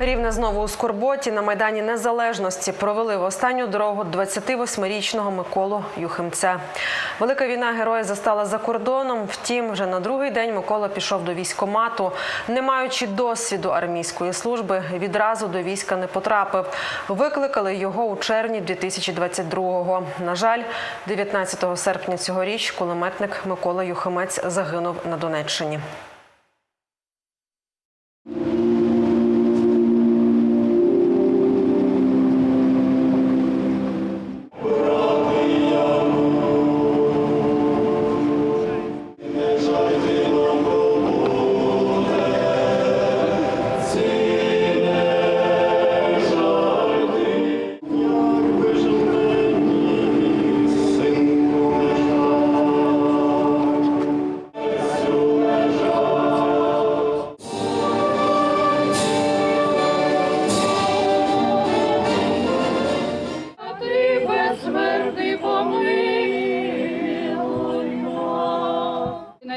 Рівне знову у Скорботі на Майдані Незалежності провели в останню дорогу 28-річного Миколу Юхимця. Велика війна героя застала за кордоном. Втім, вже на другий день Микола пішов до військкомату. Не маючи досвіду армійської служби, відразу до війська не потрапив. Викликали його у червні 2022-го. На жаль, 19 серпня цьогоріч кулеметник Микола Юхимець загинув на Донеччині.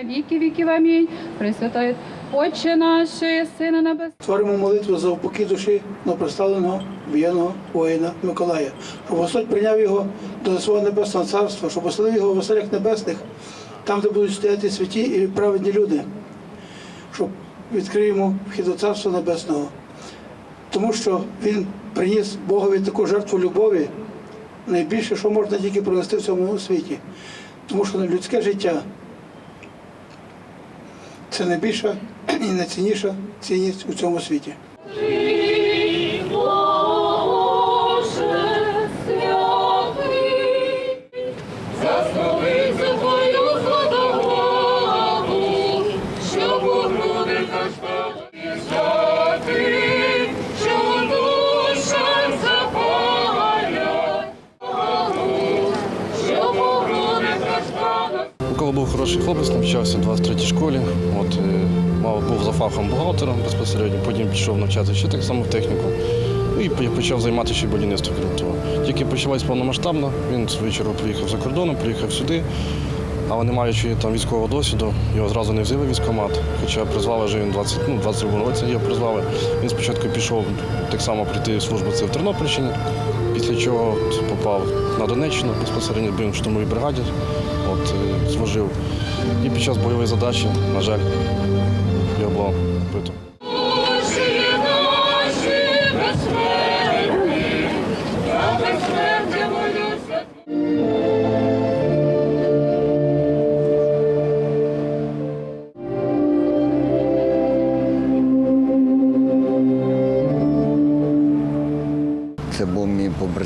На віки віків амінь. Пресвятає Отче наш, Сина Небес. Творимо молитву за упокій душі новопроставленого воєнного воїна Миколая, щоб Господь прийняв його до свого небесного царства, щоб поселив його в оселях небесних, там, де будуть стояти святі і праведні люди, щоб відкриємо вхід до царства небесного. Тому що він приніс Богові таку жертву любові, найбільше, що можна тільки принести в цьому світі. Тому що людське життя це найбільша і найцінніша цінність у цьому світі. Микола був хороший хлопець, навчався в 23-й школі. От, е, мав, був за фахом бухгалтером безпосередньо, потім пішов навчатися ще так само в техніку. І почав займатися ще будівництвом крім того. Тільки почалась повномасштабно, він з вечора поїхав за кордоном, приїхав сюди. Але не маючи там військового досвіду, його зразу не взяли в військкомат. Хоча призвали вже він 20, ну, 22 році його призвали. Він спочатку пішов так само прийти в службу це в Тернопільщині, після чого попав на Донеччину безпосередньо в штурмовій бригаді, от, е, служив. І під час бойової задачі, на жаль, його було вбито.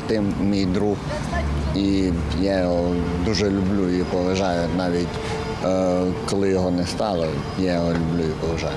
Побратим, мій друг. І я його дуже люблю і поважаю навіть е, коли його не стало, я його люблю і поважаю.